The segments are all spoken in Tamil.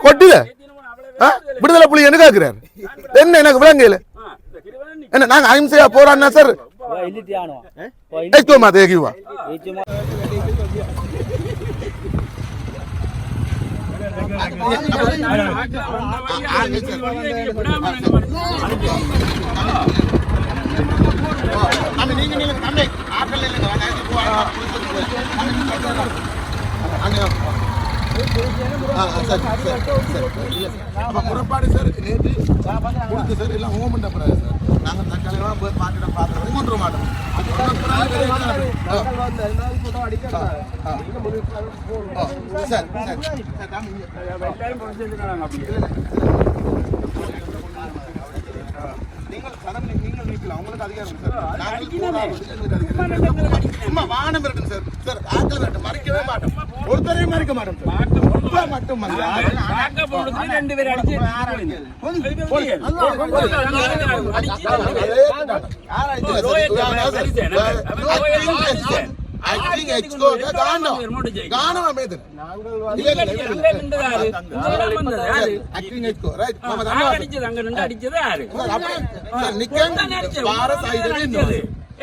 கொட்டுத ஆ? விடுதலை புலி என்ன கேட்கிறார் என்ன எனக்கு விளங்கையில் என்ன நாங்க அஹிம்சையா போறான்னா சார்? இல்லிட்டியானோ ஏற்றுவோமா தேகிவா முறைப்பாடு சார் நேற்று கொடுத்து சார் எல்லாம் ஹோம் பண்ண சார். நாங்கள் தற்காலிகமாக போய் பார்த்துட்டு பார்த்துட்டு வர மாட்டோம். Sir sir. நீங்கள் உங்களுக்கு அதிகாரம் சார். நாங்கள் சும்மா வானம் இருக்கு சார். சார் ஆக்கள் வேண்டும் மறைக்கவே மாட்டோம். ஒருத்தரையும் மறைக்க மாட்டோம் சார். மட்டும். ரெண்டு பேரும் அடிச்சு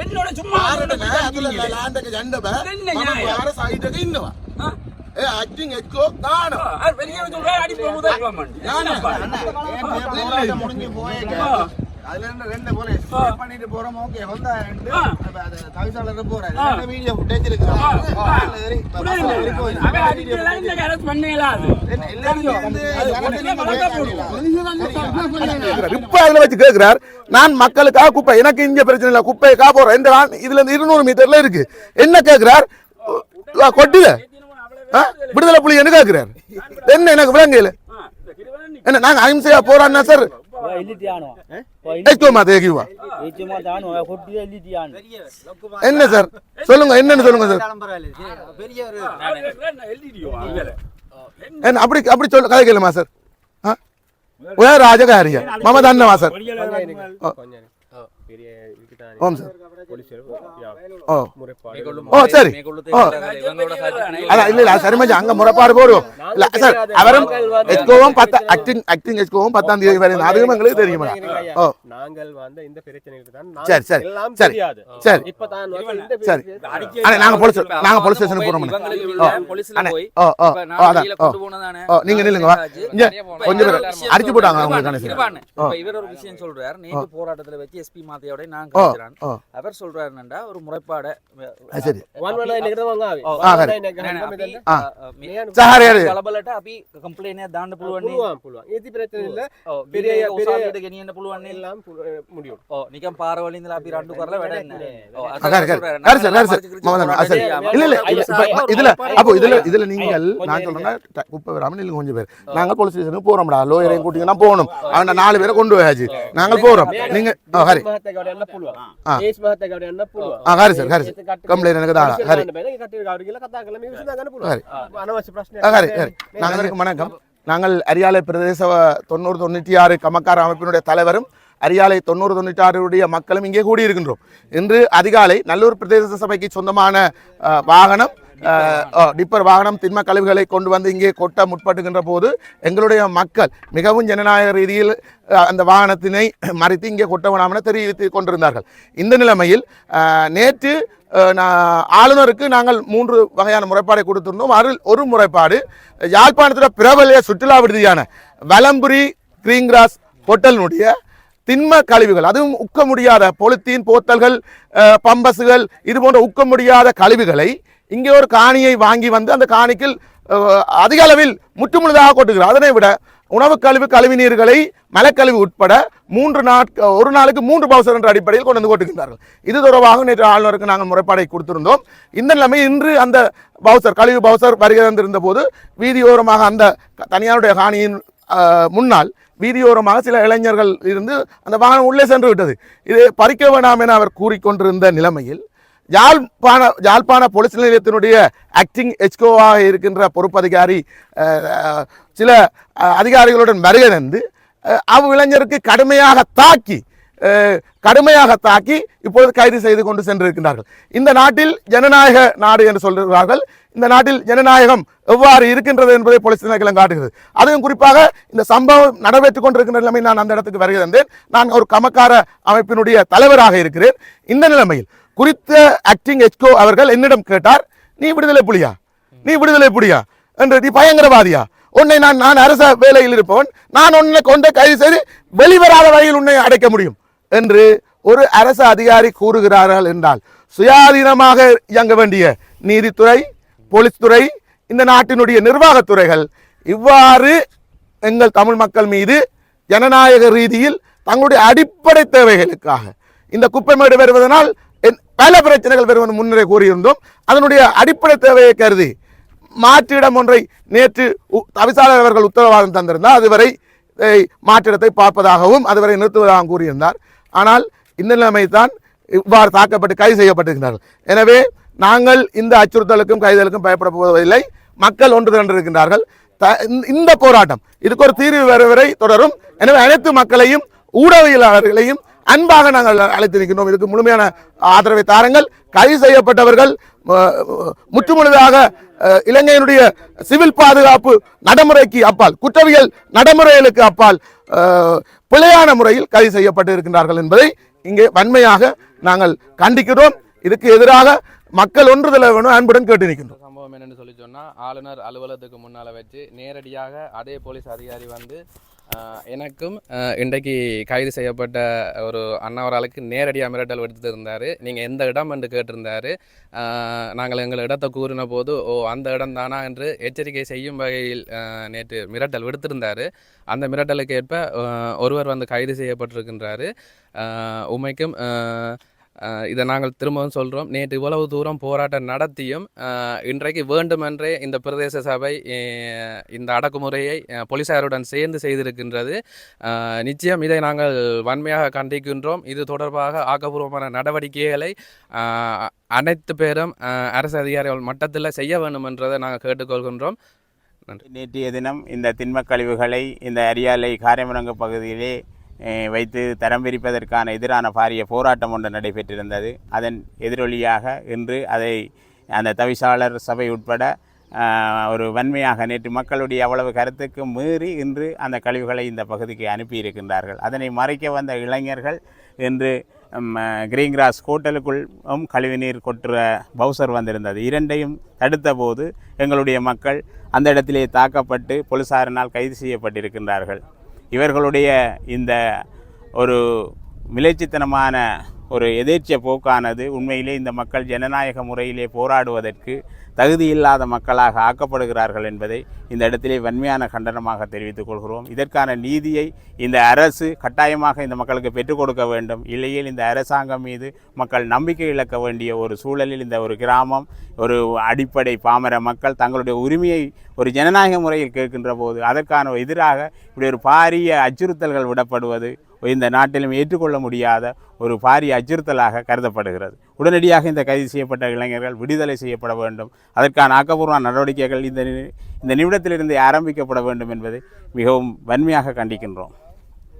என்னோட சும்மா ஆக்டிங் எக்கோ காணும் வெளியே சொல்ற அடிப்பு முதல் முடிஞ்சு போய் அதுல இருந்து ரெண்டு போல ஆ. பண்ணிட்டு போறோம் ஓகே வந்தா ரெண்டு ஆ. அப்ப அது தவிசாளர் போறாரு ஆ. ரெண்டு வீடியோ ஃபுட்டேஜ் இருக்கு ஆ. அதுல ஏறி இப்ப பஸ்ல ஏறி போயிரு. அவன் அடிக்கலாம் இந்த கேரட் பண்ணலாம் என்ன, எல்லாரும் வந்து அது கரண்ட் உடனே நீங்க வளர்த்தா கேட்கறீங்களா? இப்ப அதுல வச்சு கேட்கிறார் நான் மக்களுக்காக குப்பை. எனக்கு இங்க பிரச்சனை இல்ல. குப்பைக்காக போறேன் இந்த நான் இதுல இருந்து இருநூறு மீட்டர்ல இருக்கு. என்ன கேட்கிறார் ஆ? விடுதலை புலி என்ன கேட்கிறார் என்ன எனக்கு விளங்கல என்ன நாங்க அஹிம்சையா போராடினா சார்? இல்லிட்டியானோ ஏற்றுவோமா தேகிவா ஏச்சுமா தானோ கொட்டியே இல்லிட்டியானோ என்ன சார் சொல்லுங்க என்னன்னு சொல்லுங்க சார் பெரிய ஒரு என்ன அப்படி அப்படி சொல்ல கதைக்கலுமா சார் ஆ? உய ராஜகாரிய மம தன்னவா சார் ஓ. ஓம் சார் ஓ ஓ சரி ஓ அதான் இல்ல இல்ல அது சரி மச்சான் அங்க முறைப்பாடு போடுவோம் இல்ல சார் அவரும் எஸ்கோவும் பத்த ஆக்டிங் ஆக்டிங் எஸ்கோவும் பத்தாம் தேதி அதுவும் எங்களுக்கு தெரியுமா ஓ நாங்கள் வந்து இந்த பிரச்சனைகளுக்கு தான் நான் சரி சரி எல்லாம் சரி சரி இப்பதான் வந்து இந்த சரி பிரச்சனை- அண்ணே நாங்க போலீஸ் நாங்க போலீஸ் ஸ்டேஷனுக்கு போறோம் ஓ அண்ணே ஓ ஓ ஓ அதான் ஓ ஓ நீங்க நில்லுங்க வா இங்க கொஞ்சம் பேர் அடிச்சு போட்டாங்க உங்களுக்கு கணேசன் ஓ இவர் ஒரு விஷயம் சொல்றாரு நேற்று போராட்டத்துல வச்சு எஸ்பி மாத்தையோட நான் ஓ கழிச்சிறான் ஓ அவர் சொல்றாரு என்னடா ஒரு முறைப்பாட. சரி. கலபலட்ட கம்ப்ளைண்ட் தாண்டு புழுவண்ணி. பிரச்சனை இல்ல? பெரிய பெரிய- கெனியன புழுவண்ணி? எல்லாம் முடியும். ஓ ரெண்டு வேட என்ன? நாங்க இல்ல இல்ல இதுல அப்போ இதுல இதுல நீங்கள் நான் சொல்றேன்னா ட- குப்பை நீங்க கொஞ்சம் பேர். நாங்க போலீஸ் ஸ்டேஷனுக்கு போறோம்டா லோயரையும் கூட்டிங்கன்னா போகணும். அவன் நாலு பேரை கொண்டு போயாச்சு நாங்கள் போறோம். நீங்க ஆ ஹரி மகத்தை கவடி என்ன புழுவான் ஆ. ஏஸ் மகத்தை கவடி என்ன புழுவான் ஆ Hari sir Hari sir complaint எனக்கு தான் ஹரி ஹரி ஆ, ஹரி ஹரி நாங்கள் அனைவருக்கும் வணக்கம் நாங்கள் அரியாலை பிரதேச தொண்ணூறு தொண்ணூற்றி ஆறு கமக்கார அமைப்பினுடைய தலைவரும் அரியாலை தொண்ணூறு தொண்ணூற்றி ஆறுடைய மக்களும் இங்கே கூடியிருக்கின்றோம் இன்று அதிகாலை நல்லூர் பிரதேச சபைக்கு சொந்தமான வாகனம் டிப்பர் வாகனம் திண்ம கழிவுகளை கொண்டு வந்து இங்கே கொட்ட முற்பட்டுகின்ற போது எங்களுடைய மக்கள் மிகவும் ஜனநாயக ரீதியில் அந்த வாகனத்தினை மறித்து இங்கே கொட்ட வேணாமென தெரிவித்து கொண்டிருந்தார்கள். இந்த நிலைமையில் நேற்று நான் ஆளுநருக்கு நாங்கள் மூன்று வகையான முறைப்பாடை கொடுத்திருந்தோம். அதில் ஒரு முறைப்பாடு யாழ்ப்பாணத்தில் பிரபலிய சுற்றுலா விடுதியான வலம்புரி கிரீங்கிராஸ் ஹோட்டலினுடைய திண்ம கழிவுகள் அதுவும் உக்க முடியாத பொலித்தீன் போத்தல்கள் பம்பஸுகள் இது போன்ற உக்க முடியாத கழிவுகளை இங்கே ஒரு காணியை வாங்கி வந்து அந்த காணிக்கில் அதிக அளவில் முற்றுமுழுதாக கொட்டுகிறார். அதனை விட உணவு கழிவு கழிவு நீர்களை மலக்கழிவு உட்பட மூன்று நாட்க ஒரு நாளுக்கு மூன்று பவுசர் என்ற அடிப்படையில் கொண்டு வந்து கொட்டுகின்றார்கள். இது தொடர்பாக நேற்று ஆளுநருக்கு நாங்கள் முறைப்பாடை கொடுத்திருந்தோம். இந்த நிலைமை இன்று அந்த பவுசர் கழிவு பவுசர் வருகை தந்திருந்த போது வீதியோரமாக அந்த தனியாருடைய காணியின் முன்னால் வீதியோரமாக சில இளைஞர்கள் இருந்து அந்த வாகனம் உள்ளே சென்று விட்டது. இது பறிக்க வேண்டாம் என அவர் கூறிக்கொண்டிருந்த நிலைமையில் யாழ்ப்பாண யாழ்ப்பாண போலீஸ் நிலையத்தினுடைய ஆக்டிங் எச்கோவாக இருக்கின்ற பொறுப்பதிகாரி சில அதிகாரிகளுடன் வருகை தந்து அவ் இளைஞருக்கு கடுமையாக தாக்கி கடுமையாக தாக்கி இப்பொழுது கைது செய்து கொண்டு சென்றிருக்கின்றார்கள். இந்த நாட்டில் ஜனநாயக நாடு என்று சொல்கிறார்கள். இந்த நாட்டில் ஜனநாயகம் எவ்வாறு இருக்கின்றது என்பதை போலீஸ் திணைக்களம் காட்டுகிறது. அதுவும் குறிப்பாக இந்த சம்பவம் நடைபெற்றுக் கொண்டிருக்கின்ற நிலைமை நான் அந்த இடத்துக்கு வருகிறேன் நான் ஒரு கமக்கார அமைப்பினுடைய தலைவராக இருக்கிறேன். இந்த நிலைமையில் குறித்த ஆக்டிங் எச்கோ அவர்கள் என்னிடம் கேட்டார் நீ விடுதலை புலியா? நீ விடுதலை புலியா? என்று நீ பயங்கரவாதியா? உன்னை நான் நான் அரச வேலையில் இருப்பவன். நான் உன்னை கொண்ட கைது செய்து வெளிவராத வகையில் உன்னை அடைக்க முடியும். என்று ஒரு அரசு அதிகாரி கூறுகிறார்கள் என்றால் சுயாதீனமாக இயங்க வேண்டிய நீதித்துறை போலீஸ் துறை இந்த நாட்டினுடைய நிர்வாகத்துறைகள் இவ்வாறு எங்கள் தமிழ் மக்கள் மீது ஜனநாயக ரீதியில் தங்களுடைய அடிப்படை தேவைகளுக்காக இந்த குப்பைமேடு வருவதனால் பல பிரச்சனைகள் வருவது முன்னரே கூறியிருந்தோம். அதனுடைய அடிப்படை தேவையை கருதி மாற்றிடம் ஒன்றை நேற்று உ- தவிசாளர் அவர்கள் உத்தரவாதம் தந்திருந்தார். அதுவரை மாற்றிடத்தை பார்ப்பதாகவும் அதுவரை நிறுத்துவதாகவும் கூறியிருந்தார். ஆனால் இந்த நிலைமை தான் இவ்வாறு தாக்கப்பட்டு கைது செய்யப்பட்டிருக்கிறார்கள். எனவே நாங்கள் இந்த அச்சுறுத்தலுக்கும் கைதலுக்கும் பயப்பட போவதில்லை. மக்கள் ஒன்று திரண்டிருக்கின்றார்கள் த- இந்த- இந்த போராட்டம் இதுக்கு ஒரு தீர்வு வரை தொடரும். எனவே அனைத்து மக்களையும் ஊடகவியலாளர்களையும் அன்பாக நாங்கள் அழைத்து நிற்கின்றோம். இதுக்கு முழுமையான ஆதரவை தாருங்கள். கைது செய்யப்பட்டவர்கள் முற்றுமுழுதாக இலங்கையினுடைய சிவில் பாதுகாப்பு நடைமுறைக்கு அப்பால் குற்றவியல் நடைமுறைகளுக்கு அப்பால் பிழையான முறையில் கைது செய்யப்பட்டு இருக்கின்றார்கள் என்பதை இங்கே வன்மையாக நாங்கள் கண்டிக்கிறோம். இதுக்கு எதிராக மக்கள் ஒன்றுதல வேணும் அன்புடன் கேட்டு நிற்கின்றோம். சம்பவம் என்னன்னு சொல்லி சொன்னால் ஆளுநர் அலுவலகத்துக்கு முன்னால் வச்சு நேரடியாக அதே போலீஸ் அதிகாரி வந்து எனக்கும் இன்றைக்கு கைது செய்யப்பட்ட ஒரு அண்ணாவராளுக்கு நேரடியாக மிரட்டல் விடுத்திருந்தார் நீங்கள் எந்த இடம் என்று கேட்டிருந்தாரு. நாங்கள் எங்கள் இடத்தை கூறின போது ஓ அந்த இடம் தானா என்று எச்சரிக்கை செய்யும் வகையில் நேற்று மிரட்டல் விடுத்திருந்தார். அந்த மிரட்டலுக்கு ஏற்ப ஒருவர் வந்து கைது செய்யப்பட்டிருக்கின்றார். உமைக்கும் இதை நாங்கள் திரும்பவும் சொல்கிறோம் நேற்று இவ்வளவு தூரம் போராட்டம் நடத்தியும் இன்றைக்கு வேண்டுமென்றே இந்த பிரதேச சபை இந்த அடக்குமுறையை போலீசாருடன் சேர்ந்து செய்திருக்கின்றது. நிச்சயம் இதை நாங்கள் வன்மையாக கண்டிக்கின்றோம். இது தொடர்பாக ஆக்கப்பூர்வமான நடவடிக்கைகளை அனைத்து பேரும் அரசு அதிகாரிகள் மட்டத்தில் செய்ய வேண்டும் என்றதை நாங்கள் கேட்டுக்கொள்கின்றோம். நேற்றைய தினம் இந்த திண்மக் கழிவுகளை இந்த அரியாலை காரியமரங்கு பகுதியிலே வைத்து தரம் பிரிப்பதற்கான எதிரான பாரிய போராட்டம் ஒன்று நடைபெற்றிருந்தது. அதன் எதிரொலியாக இன்று அதை அந்த தவிசாளர் சபை உட்பட ஒரு வன்மையாக நேற்று மக்களுடைய அவ்வளவு கருத்துக்கு மீறி இன்று அந்த கழிவுகளை இந்த பகுதிக்கு அனுப்பியிருக்கின்றார்கள். அதனை மறைக்க வந்த இளைஞர்கள் இன்று கிரீன் கிராஸ் ஹோட்டலுக்குள்ளும் கழிவுநீர் கொட்டுற பவுசர் வந்திருந்தது. இரண்டையும் தடுத்த போது எங்களுடைய மக்கள் அந்த இடத்திலே தாக்கப்பட்டு போலீசாரினால் கைது செய்யப்பட்டிருக்கின்றார்கள். இவர்களுடைய இந்த ஒரு விளைச்சித்தனமான ஒரு எதேச்சிய போக்கானது உண்மையிலே இந்த மக்கள் ஜனநாயக முறையிலே போராடுவதற்கு தகுதியில்லாத மக்களாக ஆக்கப்படுகிறார்கள் என்பதை இந்த இடத்திலே வன்மையான கண்டனமாக தெரிவித்துக் கொள்கிறோம். இதற்கான நீதியை இந்த அரசு கட்டாயமாக இந்த மக்களுக்கு பெற்றுக் கொடுக்க வேண்டும். இல்லையில் இந்த அரசாங்கம் மீது மக்கள் நம்பிக்கை இழக்க வேண்டிய ஒரு சூழலில் இந்த ஒரு கிராமம் ஒரு அடிப்படை பாமர மக்கள் தங்களுடைய உரிமையை ஒரு ஜனநாயக முறையில் கேட்கின்ற போது அதற்கான எதிராக இப்படி ஒரு பாரிய அச்சுறுத்தல்கள் விடப்படுவது இந்த நாட்டிலும் ஏற்றுக்கொள்ள முடியாத ஒரு பாரிய அச்சுறுத்தலாக கருதப்படுகிறது. உடனடியாக இந்த கைது செய்யப்பட்ட இளைஞர்கள் விடுதலை செய்யப்பட வேண்டும். அதற்கான ஆக்கப்பூர்வ நடவடிக்கைகள் இந்த நி- இந்த நிமிடத்திலிருந்து ஆரம்பிக்கப்பட வேண்டும் என்பதை மிகவும் வன்மையாக கண்டிக்கின்றோம்.